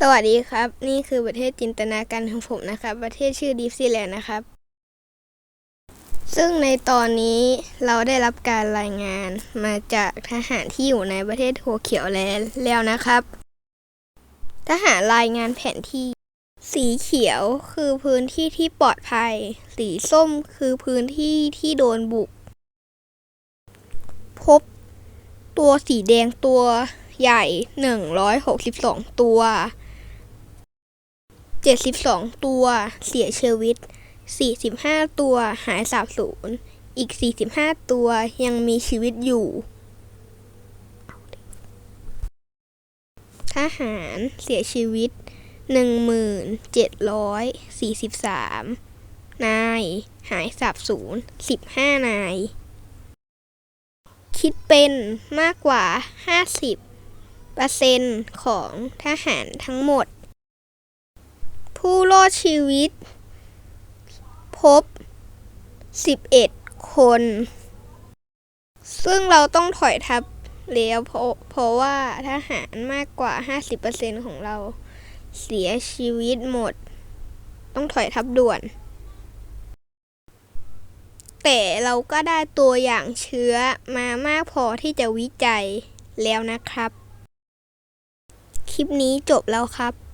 สวัสดีครับ นี่คือประเทศจินตนาการของผมนะครับ ประเทศชื่อดิฟซีแลนด์นะครับ ซึ่งในตอนนี้เราได้รับการรายงานมาจากทหารที่อยู่ในประเทศโฮเขียวแลนด์แล้วนะครับ ทหารรายงานแผนที่ สีเขียวคือพื้นที่ที่ปลอดภัย สีส้มคือพื้นที่ที่โดนบุก พบตัวสีแดงตัวใหญ่ 162 ตัว 72 ตัว เสียชีวิต 45 ตัวหายสาบสูญ อีก 45 ตัวยังมีชีวิตอยู่ ทหารเสียชีวิต 1,743 นาย หายสาบสูญ 15 นาย คิดเป็นมากกว่า 50เปอร์เซ็นต์ของทหารทั้งหมด ผู้รอดชีวิต พบ 11 คน ซึ่งเราต้องถอยทับแล้วเพราะเพราะว่าทหารมากกว่า 50%ของเราเสียชีวิตหมด ต้องถอยทับด่วน แต่เราก็ได้ตัวอย่างเชื้อมามากพอที่จะวิจัยแล้วนะครับ คลิปนี้จบแล้วครับ